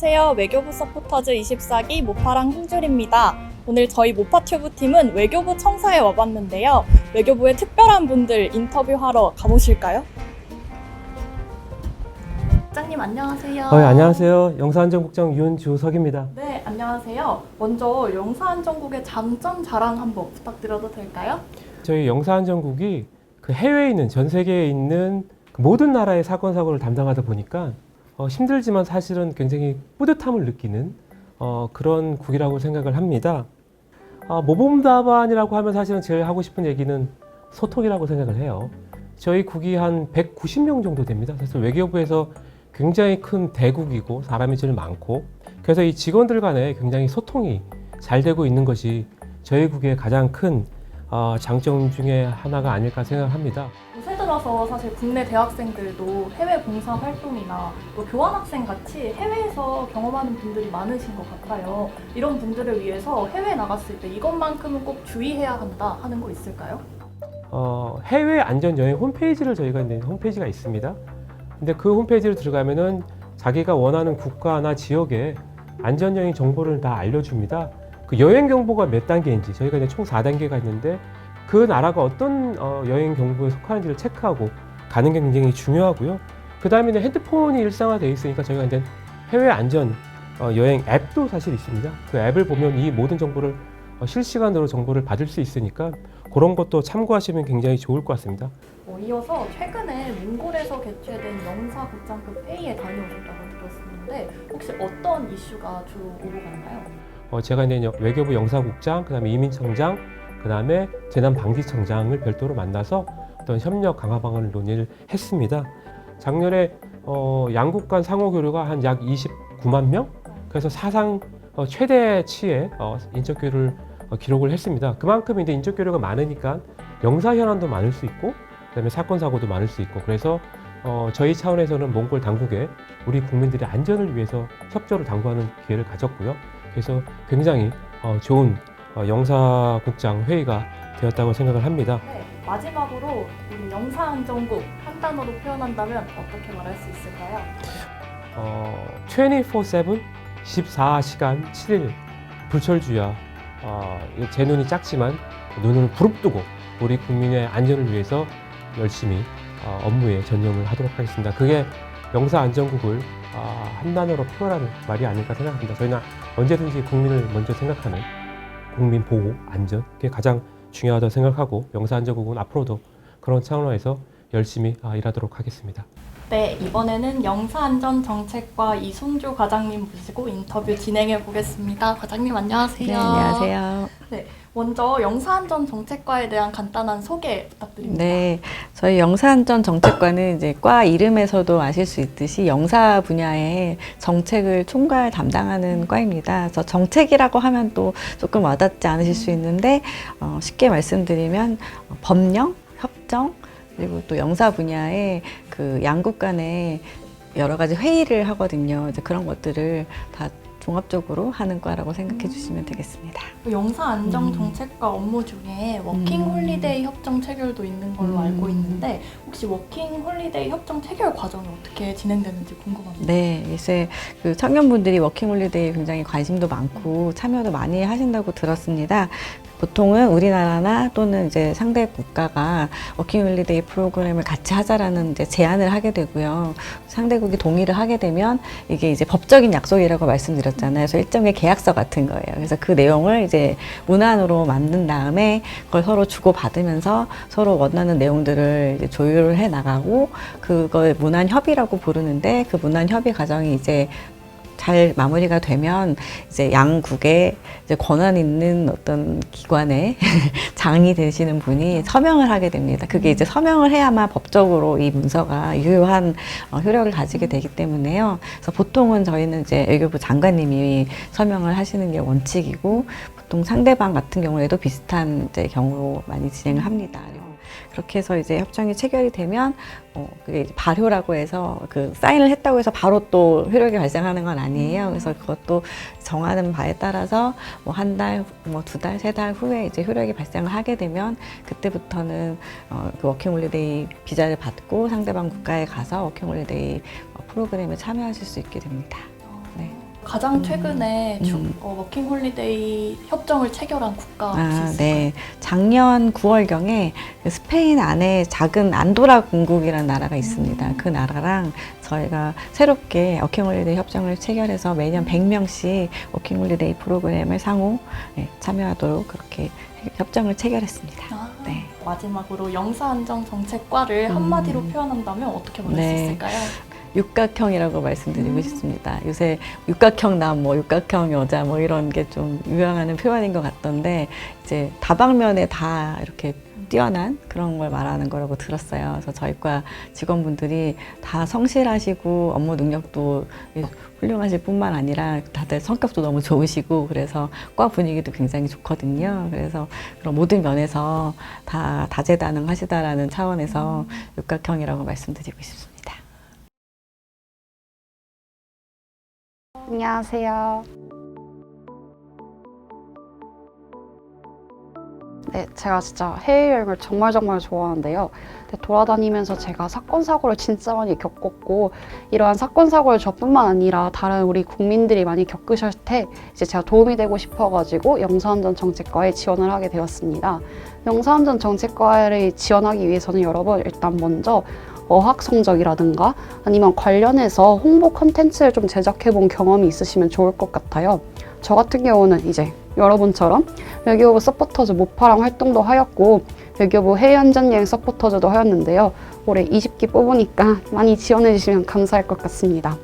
안녕하세요. 외교부 서포터즈 24기 모파랑 힘줄입니다. 오늘 저희 모파튜브 팀은 외교부 청사에 와봤는데요. 외교부의 특별한 분들 인터뷰하러 가보실까요? 국장님 안녕하세요. 어, 예, 안녕하세요. 영사안전국장 윤주석입니다. 네, 안녕하세요. 먼저 영사안전국의 장점 자랑 한번 부탁드려도 될까요? 저희 영사안전국이 그 해외에 있는 전 세계에 있는 그 모든 나라의 사건 사고를 담당하다 보니까 어, 힘들지만 사실은 굉장히 뿌듯함을 느끼는 어, 그런 국이라고 생각을 합니다. 어, 모범답안이라고 하면 사실은 제일 하고 싶은 얘기는 소통이라고 생각을 해요. 저희 국이 한 190명 정도 됩니다. 그래서 외교부에서 굉장히 큰 대국이고 사람이 제일 많고 그래서 이 직원들 간에 굉장히 소통이 잘 되고 있는 것이 저희 국의 가장 큰 어, 장점 중에 하나가 아닐까 생각합니다. 들어서 사실 국내 대학생들도 해외 봉사 활동이나 또 교환학생 같이 해외에서 경험하는 분들이 많으신 것 같아요. 이런 분들을 위해서 해외 나갔을 때 이것만큼은 꼭 주의해야 한다 하는 거 있을까요? 어, 해외 안전 여행 홈페이지를 저희가 있는 홈페이지가 있습니다. 근데 그 홈페이지를 들어가면은 자기가 원하는 국가나 지역의 안전 여행 정보를 다 알려줍니다. 그 여행 경보가 몇 단계인지 저희가 이제 총 4단계가 있는데 그 나라가 어떤 어, 여행 경보에 속하는지를 체크하고 가는 게 굉장히 중요하고요. 그 다음에는 핸드폰이 일상화되어 있으니까 저희가 이제 해외 안전 어, 여행 앱도 사실 있습니다. 그 앱을 보면 이 모든 정보를 어, 실시간으로 정보를 받을 수 있으니까 그런 것도 참고하시면 굉장히 좋을 것 같습니다. 어, 이어서 최근에 몽골에서 개최된 영사국장급 회의에 다녀오셨다고 들었었는데 혹시 어떤 이슈가 주로 오고 갔나요? 어, 제가 이제 외교부 영사국장, 그 다음에 이민청장, 그 다음에 재난방지청장을 별도로 만나서 어떤 협력 강화 방안을 논의를 했습니다. 작년에 어, 양국 간 상호 교류가 한 약 29만 명, 그래서 사상 어, 최대치의 어, 인적 교류를 어, 기록을 했습니다. 그만큼 이제 인적 교류가 많으니까 영사 현안도 많을 수 있고, 그다음에 사건 사고도 많을 수 있고, 그래서 어, 저희 차원에서는 몽골 당국에 우리 국민들의 안전을 위해서 협조를 당부하는 기회를 가졌고요. 그래서 굉장히 어, 좋은 어, 영사국장 회의가 되었다고 생각을 합니다. 네, 마지막으로 우리 영사안전국 한 단어로 표현한다면 어떻게 말할 수 있을까요? 어, 24/7 14시간 7일 불철주야. 어, 제 눈이 작지만 눈을 부릅뜨고 우리 국민의 안전을 위해서 열심히 어, 업무에 전념을 하도록 하겠습니다. 그게 영사 안전국을 어, 한 단어로 표현하는 말이 아닐까 생각합니다. 저희는 언제든지 국민을 먼저 생각하는 국민 보호, 안전 그게 가장 중요하다고 생각하고 영사안전국은 앞으로도 그런 차원에서 열심히 아, 일하도록 하겠습니다. 네, 이번에는 영사안전정책과 이송주 과장님 모시고 인터뷰 진행해 보겠습니다. 과장님 안녕하세요. 네, 안녕하세요. 먼저 영사안전정책과에 대한 간단한 소개 부탁드립니다. 네, 저희 영사안전 정책과는 이제 과 이름에서도 아실 수 있듯이 영사 분야의 정책을 총괄 담당하는 과입니다. 그래서 정책이라고 하면 또 조금 와닿지 않으실 수 있는데 어, 쉽게 말씀드리면 어, 법령, 협정 그리고 또 영사 분야의 그 양국 간의 여러 가지 회의를 하거든요. 이제 그런 것들을 다 종합적으로 하는 과라고 생각해 주시면 되겠습니다. 그 영사안전정책과 업무 중에 워킹 음. 홀리데이 협정 체결도 있는 걸로 음. 알고 있는데 혹시 워킹 홀리데이 협정 체결 과정이 어떻게 진행되는지 궁금합니다. 네, 이제 그 청년분들이 워킹 홀리데이에 굉장히 관심도 많고 참여도 많이 하신다고 들었습니다. 보통은 우리나라나 또는 이제 상대 국가가 워킹 홀리데이 프로그램을 같이 하자라는 이제 제안을 하게 되고요. 상대국이 동의를 하게 되면 이게 이제 법적인 약속이라고 말씀드렸잖아요. 그래서 일종의 계약서 같은 거예요. 그래서 그 내용을 이제 문안으로 만든 다음에 그걸 서로 주고 받으면서 서로 원하는 내용들을 조율을 해 나가고 그걸 문안 협의라고 부르는데 그 문안 협의 과정이 이제 잘 마무리가 되면 이제 양국의 이제 권한 있는 어떤 기관의 장이 되시는 분이 서명을 하게 됩니다. 그게 이제 서명을 해야만 법적으로 이 문서가 유효한 어, 효력을 가지게 되기 때문에요. 그래서 보통은 저희는 이제 외교부 장관님이 서명을 하시는 게 원칙이고 보통 상대방 같은 경우에도 비슷한 이제 경우로 많이 진행을 합니다. 그렇게 해서 이제 협정이 체결이 되면 어 그게 이제 발효라고 해서 그 사인을 했다고 해서 바로 또 효력이 발생하는 건 아니에요. 그래서 그것도 정하는 바에 따라서 뭐 한 달, 뭐 두 달, 세 달 후에 이제 효력이 발생을 하게 되면 그때부터는 어 그 워킹홀리데이 비자를 받고 상대방 국가에 가서 워킹홀리데이 어, 프로그램에 참여하실 수 있게 됩니다. 네. 가장 최근에 주- 음. 어, 워킹 홀리데이 협정을 체결한 국가 혹시 아, 있을까요? 네. 작년 9월경에 스페인 안에 작은 안도라 공국이라는 나라가 있습니다. 음. 그 나라랑 저희가 새롭게 워킹홀리데이 협정을 체결해서 매년 100명씩 워킹홀리데이 프로그램을 상호 네, 참여하도록 그렇게 협정을 체결했습니다. 아, 네. 마지막으로 영사안정 정책과를 음. 한마디로 표현한다면 어떻게 말할 네. 수 있을까요? 육각형이라고 말씀드리고 음. 싶습니다. 요새 육각형 남, 뭐 육각형 여자 뭐 이런 게 좀 유행하는 표현인 것 같던데 이제 다방면에 다 이렇게 뛰어난 그런 걸 말하는 거라고 들었어요. 그래서 저희과 직원분들이 다 성실하시고 업무 능력도 훌륭하실 뿐만 아니라 다들 성격도 너무 좋으시고 그래서 과 분위기도 굉장히 좋거든요. 그래서 그런 모든 면에서 다 다재다능하시다라는 차원에서 육각형이라고 말씀드리고 싶습니다. 안녕하세요. 네, 제가 진짜 해외여행을 정말 정말 좋아하는데요. 돌아다니면서 제가 사건 사고를 진짜 많이 겪었고 이러한 사건 사고를 저뿐만 아니라 다른 우리 국민들이 많이 겪으실 때 이제 제가 도움이 되고 싶어가지고 영사안전 정책과에 지원을 하게 되었습니다. 영사안전 정책과를 지원하기 위해서는 여러분 일단 먼저 어학 성적이라든가 아니면 관련해서 홍보 컨텐츠를 좀 제작해 본 경험이 있으시면 좋을 것 같아요. 저 같은 경우는 이제 여러분처럼 외교부 서포터즈 모파랑 활동도 하였고 외교부 해외 안전여행 서포터즈도 하였는데요. 올해 20기 뽑으니까 많이 지원해 주시면 감사할 것 같습니다.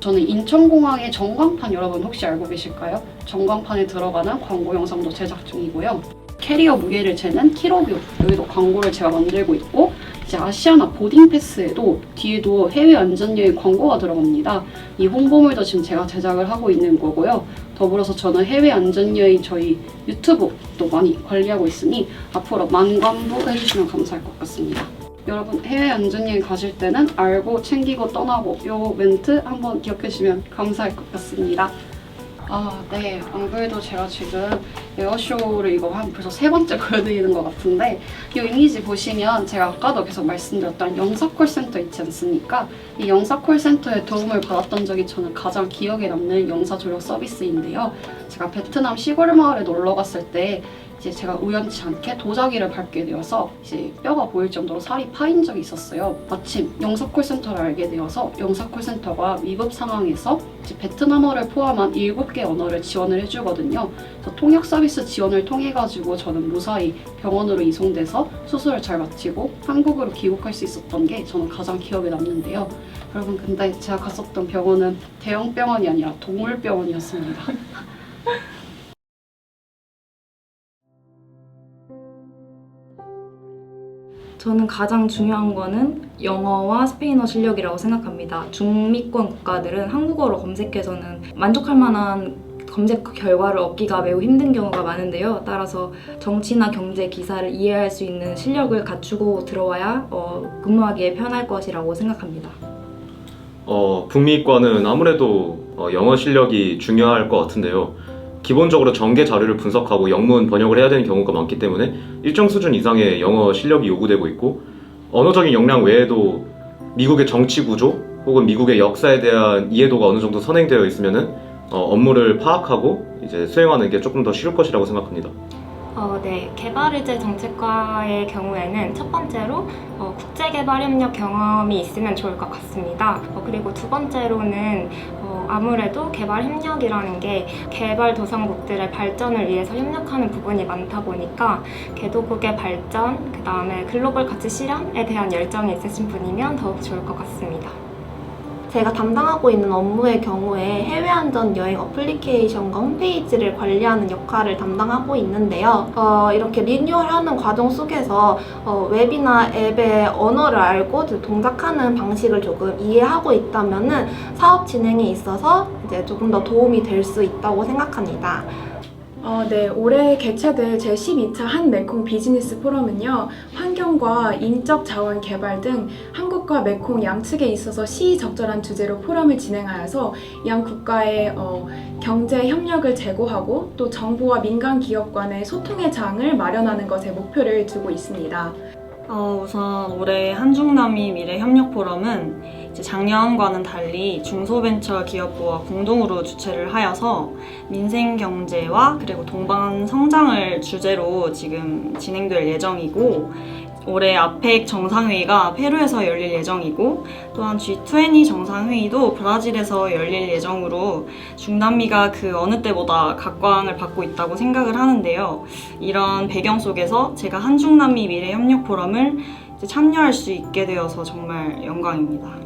저는 인천공항의 전광판 여러분 혹시 알고 계실까요? 전광판에 들어가는 광고 영상도 제작 중이고요. 캐리어 무게를 재는 키로뷰 여기도 광고를 제가 만들고 있고 이제 아시아나 보딩 패스에도 뒤에도 해외 안전여행 광고가 들어갑니다. 이 홍보물도 지금 제가 제작을 하고 있는 거고요. 더불어서 저는 해외 안전여행 저희 유튜브도 많이 관리하고 있으니 앞으로 만관부 해주시면 감사할 것 같습니다. 여러분 해외 안전여행 가실 때는 알고 챙기고 떠나고 요 멘트 한번 기억해 주시면 감사할 것 같습니다. 아, 네. 안 그래도 제가 지금 에어쇼를 이거 한 벌써 세 번째 보여드리는 것 같은데 이 이미지 보시면 제가 아까도 계속 말씀드렸던 영사콜센터 있지 않습니까? 이 영사콜센터의 도움을 받았던 적이 저는 가장 기억에 남는 영사 조력 서비스인데요. 제가 베트남 시골 마을에 놀러 갔을 때 이제 제가 우연치 않게 도자기를 밟게 되어서 이제 뼈가 보일 정도로 살이 파인 적이 있었어요. 마침 영사 콜센터를 알게 되어서 영사 콜센터가 위급 상황에서 이제 베트남어를 포함한 7개 언어를 지원을 해주거든요. 그래서 통역 서비스 지원을 통해 가지고 저는 무사히 병원으로 이송돼서 수술을 잘 마치고 한국으로 귀국할 수 있었던 게 저는 가장 기억에 남는데요. 여러분 근데 제가 갔었던 병원은 대형 병원이 아니라 동물 병원이었습니다. 저는 가장 중요한 거는 영어와 스페인어 실력이라고 생각합니다. 중미권 국가들은 한국어로 검색해서는 만족할 만한 검색 결과를 얻기가 매우 힘든 경우가 많은데요. 따라서 정치나 경제 기사를 이해할 수 있는 실력을 갖추고 들어와야 어, 근무하기에 편할 것이라고 생각합니다. 어, 북미과는 아무래도 어, 영어 실력이 중요할 것 같은데요. 기본적으로 전개 자료를 분석하고 영문 번역을 해야 되는 경우가 많기 때문에 일정 수준 이상의 영어 실력이 요구되고 있고 언어적인 역량 외에도 미국의 정치 구조 혹은 미국의 역사에 대한 이해도가 어느 정도 선행되어 있으면은 어, 업무를 파악하고 이제 수행하는 게 조금 더 쉬울 것이라고 생각합니다. 어, 네. 개발의제 정책과의 경우에는 첫 번째로 어, 국제개발협력 경험이 있으면 좋을 것 같습니다. 어, 그리고 두 번째로는 어, 아무래도 개발협력이라는 게 개발도상국들의 발전을 위해서 협력하는 부분이 많다 보니까 개도국의 발전, 그 다음에 글로벌 가치 실현에 대한 열정이 있으신 분이면 더욱 좋을 것 같습니다. 제가 담당하고 있는 업무의 경우에 해외 안전 여행 어플리케이션과 홈페이지를 관리하는 역할을 담당하고 있는데요. 어, 이렇게 리뉴얼하는 과정 속에서 어, 웹이나 앱의 언어를 알고 동작하는 방식을 조금 이해하고 있다면은 사업 진행에 있어서 이제 조금 더 도움이 될 수 있다고 생각합니다. 어, 네, 올해 개최될 제12차 한메콩 비즈니스 포럼은요, 환경과 인적 자원 개발 등 한국과 메콩 양측에 있어서 시의적절한 주제로 포럼을 진행하여서 양 국가의 어, 경제 협력을 제고하고 또 정부와 민간 기업 간의 소통의 장을 마련하는 것에 목표를 두고 있습니다. 어, 우선 올해 한중남미 미래 협력 포럼은 작년과는 달리 중소벤처 기업부와 공동으로 주최를 하여서 민생 경제와 그리고 동반 성장을 주제로 지금 진행될 예정이고 올해 아펙 정상회의가 페루에서 열릴 예정이고 또한 G20 정상회의도 브라질에서 열릴 예정으로 중남미가 그 어느 때보다 각광을 받고 있다고 생각을 하는데요. 이런 배경 속에서 제가 한중남미 미래 협력 포럼을 이제 참여할 수 있게 되어서 정말 영광입니다.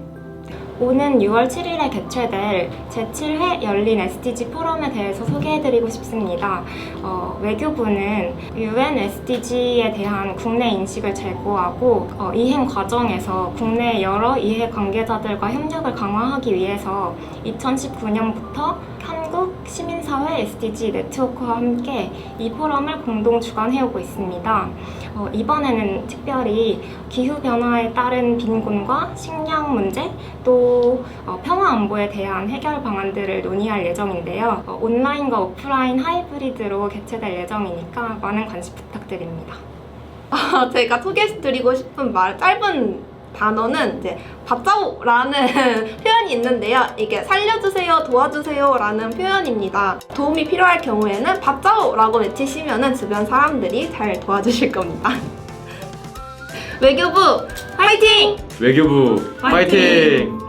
오는 6월 7일에 개최될 제7회 열린 SDG 포럼에 대해서 소개해드리고 싶습니다. 어, 외교부는 UN SDG에 대한 국내 인식을 제고하고 어, 이행 과정에서 국내 여러 이해 관계자들과 협력을 강화하기 위해서 2019년부터 한국 시민사회 SDG 네트워크와 함께 이 포럼을 공동 주관해오고 있습니다. 어, 이번에는 특별히 기후변화에 따른 빈곤과 식량 문제, 또 어, 평화 안보에 대한 해결 방안들을 논의할 예정인데요. 어, 온라인과 오프라인 하이브리드로 개최될 예정이니까 많은 관심 부탁드립니다. 제가 소개해드리고 싶은 말 짧은 단어는 이제 밥자오라는 표현이 있는데요. 이게 살려주세요, 도와주세요라는 표현입니다. 도움이 필요할 경우에는 밥자오라고 외치시면은 주변 사람들이 잘 도와주실 겁니다. 외교부 화이팅! 외교부 화이팅!